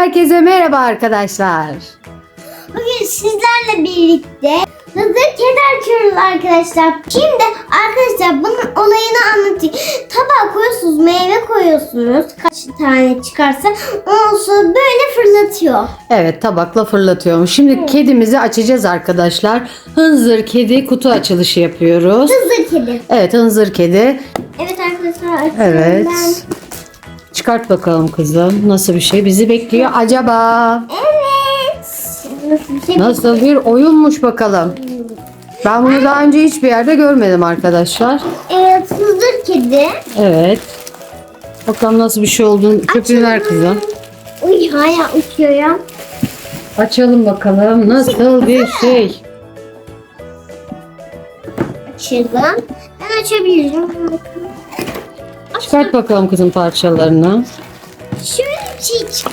Herkese merhaba arkadaşlar. Bugün sizlerle birlikte hazır kedi açıyoruz arkadaşlar. Şimdi arkadaşlar bunun olayını anlatayım. Tabağa koyuyorsunuz, meyve koyuyorsunuz. Kaç tane çıkarsa sonra böyle fırlatıyor. Evet tabakla fırlatıyorum. Şimdi kedimizi açacağız arkadaşlar. Hınzır kedi kutu açılışı yapıyoruz. Hızır kedi. Evet hınzır kedi. Evet arkadaşlar açıyorum Evet. ben. Çıkart bakalım kızım. Nasıl bir şey bizi bekliyor acaba? Evet. Nasıl bir şey? Nasıl bir oyunmuş bakalım. Ben bunu daha önce hiçbir yerde görmedim arkadaşlar. Evet hızır kedi. Evet. Bakalım nasıl bir şey olduğunu köpüğü ver kızım. Uy hala uçuyor ya. Açalım bakalım nasıl bir şey. Açalım. Ben açabilirim. Çıkart bakalım kızım parçalarını. Şöyle bir şey.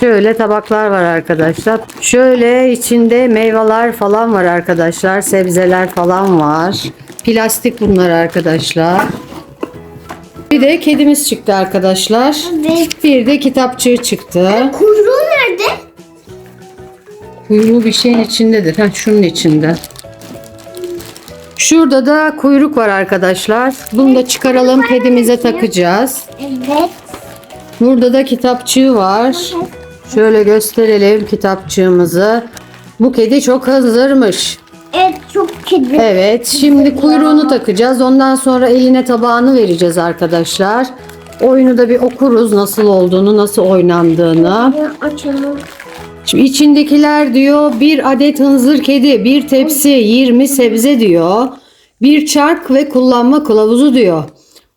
Şöyle tabaklar var arkadaşlar. Şöyle içinde meyveler falan var arkadaşlar. Sebzeler falan var. Plastik bunlar arkadaşlar. Bir de kedimiz çıktı arkadaşlar. Evet. Bir de kitapçığı çıktı. Kuyruğu nerede? Kuyruğu bir şeyin içindedir. Heh, şunun içinde. Şurada da kuyruk var arkadaşlar. Bunu da çıkaralım kedimize takacağız. Evet. Burada da kitapçığı var. Şöyle gösterelim kitapçığımızı. Bu kedi çok hazırmış. Evet çok kedi. Evet şimdi kuyruğunu takacağız. Ondan sonra eline tabağını vereceğiz arkadaşlar. Oyunu da bir okuruz nasıl olduğunu, nasıl oynandığını. Açalım. Şimdi içindekiler diyor bir adet hınzır kedi, bir tepsi, 20 sebze diyor. Bir çark ve kullanma kılavuzu diyor.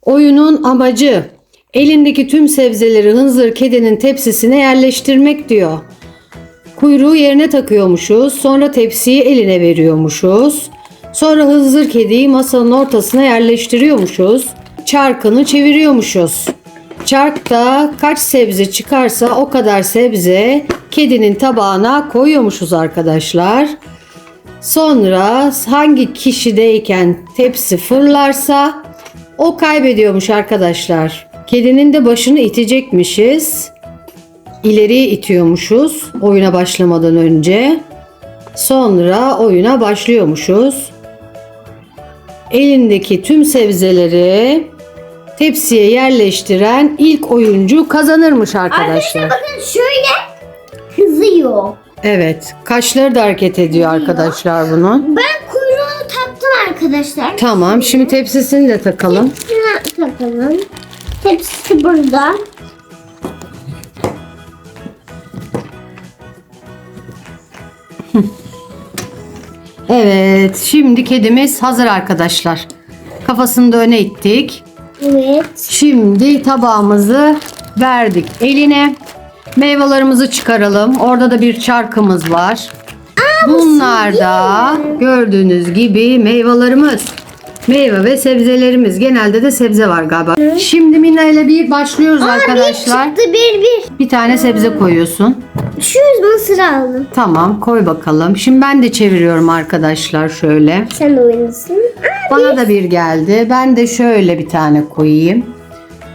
Oyunun amacı elindeki tüm sebzeleri hınzır kedinin tepsisine yerleştirmek diyor. Kuyruğu yerine takıyormuşuz. Sonra tepsiyi eline veriyormuşuz. Sonra hınzır kediyi masanın ortasına yerleştiriyormuşuz. Çarkını çeviriyormuşuz. Çarkta kaç sebze çıkarsa o kadar sebze kedinin tabağına koyuyormuşuz arkadaşlar. Sonra hangi kişideyken tepsi fırlarsa o kaybediyormuş arkadaşlar. Kedinin de başını itecekmişiz. İleriye itiyormuşuz oyuna başlamadan önce. Sonra oyuna başlıyormuşuz. Elindeki tüm sebzeleri tepsiye yerleştiren ilk oyuncu kazanırmış arkadaşlar. Arkadaşlar bakın şöyle kızıyor. Evet, kaşları da hareket ediyor arkadaşlar bunun. Ben kuyruğunu taktım arkadaşlar. Tamam, şimdi tepsisini de takalım. Şuna takalım. Tepsisi burada. Evet, şimdi kedimiz hazır arkadaşlar. Kafasını da öne ittik. Evet. Şimdi tabağımızı verdik eline. Meyvelerimizi çıkaralım. Orada da bir çarkımız var. Bunlar da gördüğünüz gibi meyvelerimiz. Meyve ve sebzelerimiz. Genelde de sebze var galiba. Şimdi Mina ile bir başlıyoruz arkadaşlar. Bir çıktı bir bir. Bir tane sebze koyuyorsun. Şu mısır aldım. Tamam koy bakalım. Şimdi ben de çeviriyorum arkadaşlar şöyle. Sen de oynasın. Bana da bir geldi. Ben de şöyle bir tane koyayım.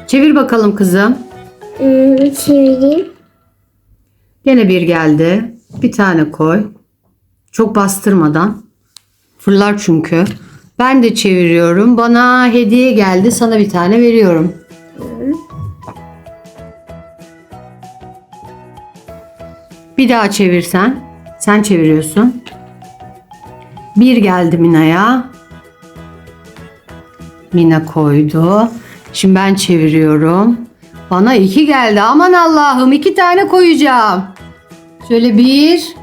Çevir bakalım kızım. Hmm, çevireyim. Gene bir geldi. Bir tane koy. Çok bastırmadan. Fırlar çünkü. Ben de çeviriyorum. Bana hediye geldi. Sana bir tane veriyorum. Bir daha çevirsen. Sen çeviriyorsun. Bir geldi Mina'ya. Mina koydu. Şimdi ben çeviriyorum. Bana iki geldi. Aman Allah'ım iki tane koyacağım. Şöyle bir.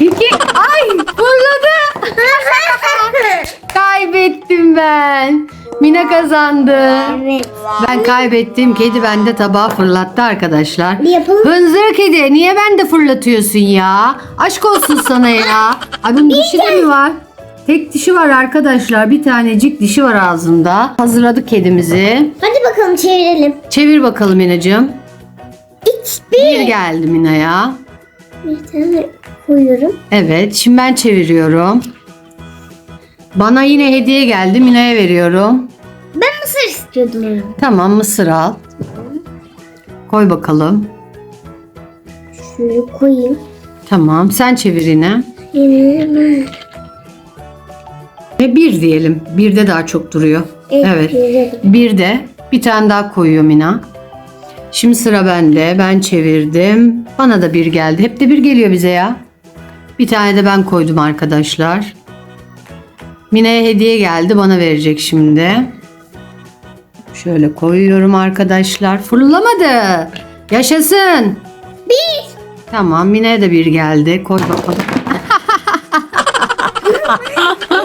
İki. Ay fırladı. Kaybettim ben. Mina kazandı. Evet. Ben kaybettim. Kedi bende tabağı fırlattı arkadaşlar. Bir yapalım. Hınzır kedi niye bende fırlatıyorsun ya? Aşk olsun sana ya. Bunun dişi de mi var? Tek dişi var arkadaşlar. Bir tanecik dişi var ağzında. Hazırladık kedimizi. Hadi bakalım çevirelim. Çevir bakalım Minacığım. X Bir geldi Mina'ya. Bir tane koyuyorum. Evet şimdi ben çeviriyorum. Bana yine hediye geldi. Mina'ya veriyorum. Ben mısır istiyordum. Tamam mısır al. Koy bakalım. Şöyle koyayım. Tamam sen çevir yine. Hemen. Ve bir diyelim. Birde daha çok duruyor. Evet. Evet. Bir de bir tane daha koyuyor Mina. Şimdi sıra bende. Ben çevirdim. Bana da bir geldi. Hep de bir geliyor bize ya. Bir tane de ben koydum arkadaşlar. Mine'ye hediye geldi. Bana verecek şimdi. Şöyle koyuyorum arkadaşlar. Fırlamadı. Yaşasın. Bir. Tamam Mine'ye de bir geldi. Koy bakalım.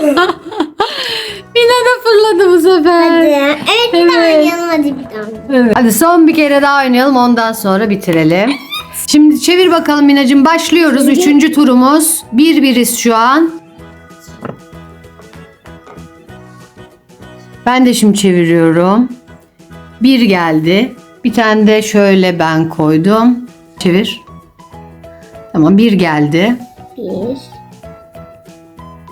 Mine de fırladı bu sefer. Hadi. Evet bir daha Evet. oynayalım hadi bir daha. Evet. Hadi son bir kere daha oynayalım ondan sonra bitirelim. Şimdi çevir bakalım Minacığım başlıyoruz. Üçüncü turumuz. Bir biriz şu an. Ben de şimdi çeviriyorum. Bir geldi. Bir tane de şöyle ben koydum. Çevir. Tamam bir geldi. Bir.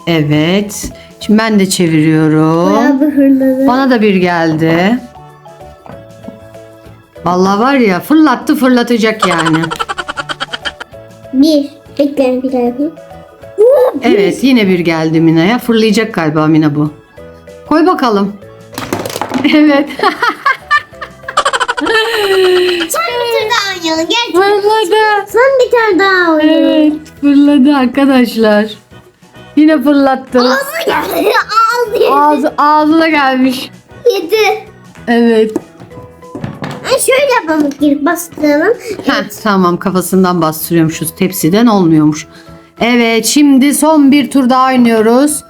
Evet. Şimdi ben de çeviriyorum. Bayağı bir hırladı. Bana da bir geldi. Vallahi var ya fırlattı fırlatacak yani. Bir. Bekle bir daha yapayım. Evet yine bir geldi Mina'ya. Fırlayacak galiba Mina bu. Koy bakalım. Evet. Son bir tur daha oynayalım. Gel. fırladı. Son bir tane daha oynayalım. Evet fırladı arkadaşlar. Yine fırlattı. Ağzı geldi. Ağzı yedi. Ağzı, ağzına gelmiş. Yedi. Evet. Ha, şöyle yapalım. Girip bastıralım. Heh, tamam kafasından bastırıyormuşuz. Tepsiden olmuyormuş. Evet şimdi son bir tur daha oynuyoruz.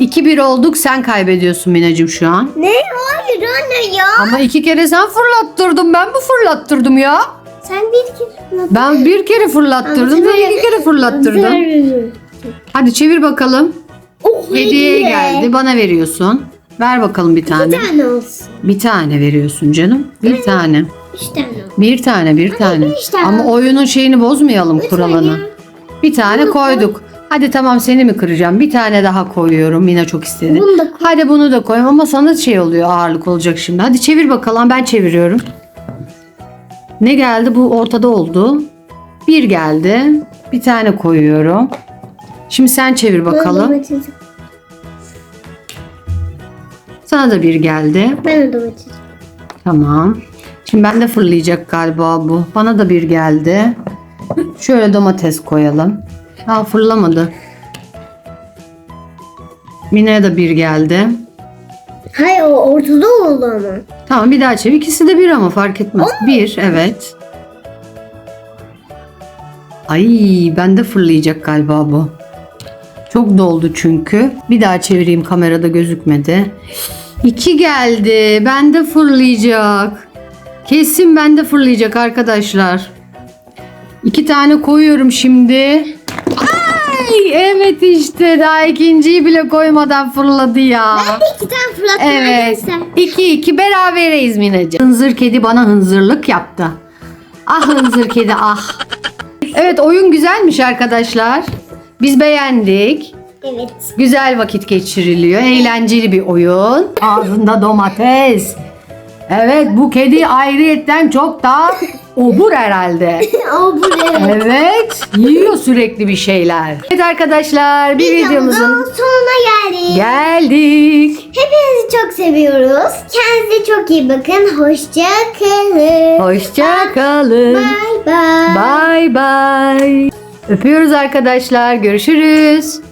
2-1 olduk sen kaybediyorsun Minacığım şu an. Ne? Hayır anne ya. Ama iki kere sen fırlattırdın ben mi fırlattırdım ya? Sen bir kere Ben bir kere fırlattırdım sen iki kere fırlattırdın. Hadi çevir bakalım. Oh, Hediye geldi bana veriyorsun. Ver bakalım bir Bir tane. tane olsun. Bir tane veriyorsun canım. Bir tane. Üç tane. Bir tane bir tane. bir tane. Ama oyunun şeyini bozmayalım kuralını. ya. Bir tane koyduk. Hadi tamam seni mi kıracağım? Bir tane daha koyuyorum. Yine çok istedi. Bunu da koy. Hadi bunu da koy ama sana şey oluyor ağırlık olacak şimdi. Hadi çevir bakalım ben çeviriyorum. Ne geldi? Bu ortada oldu. Bir geldi. Bir tane koyuyorum. Şimdi sen çevir bakalım. domates. Sana da bir geldi. Ben de domates. Tamam. Şimdi ben de fırlayacak galiba bu. Bana da bir geldi. Şöyle domates koyalım. Ha fırlamadı. Mine'ye de bir geldi. Hayır o ortada oldu ama. Tamam bir daha çevir. İkisi de bir ama fark etmez. Bir evet. Ay bende fırlayacak galiba bu. Çok doldu çünkü. Bir daha çevireyim kamerada gözükmedi. İki geldi. Bende fırlayacak. Kesin bende fırlayacak arkadaşlar. İki tane koyuyorum şimdi. Ay evet işte daha ikinciyi bile koymadan fırladı ya. İki tane fırlattım Evet. 2 2 berabereyiz Mineciğim. Hınzır kedi bana hınzırlık yaptı. Ah hınzır kedi ah. Evet oyun güzelmiş arkadaşlar. Biz beğendik. Evet. Güzel vakit geçiriliyor. Eğlenceli bir oyun. Ağzında domates. Evet bu kedi ayrıyetten çok daha obur herhalde. o buraya. Evet yiyor sürekli bir şeyler. Evet arkadaşlar bir videomuzun sonuna geldik. geldik. Hepinizi çok seviyoruz. Kendinize çok iyi bakın. Hoşça kalın. Hoşça kalın. Bye bye. Bye bye. Öpüyoruz arkadaşlar. Görüşürüz.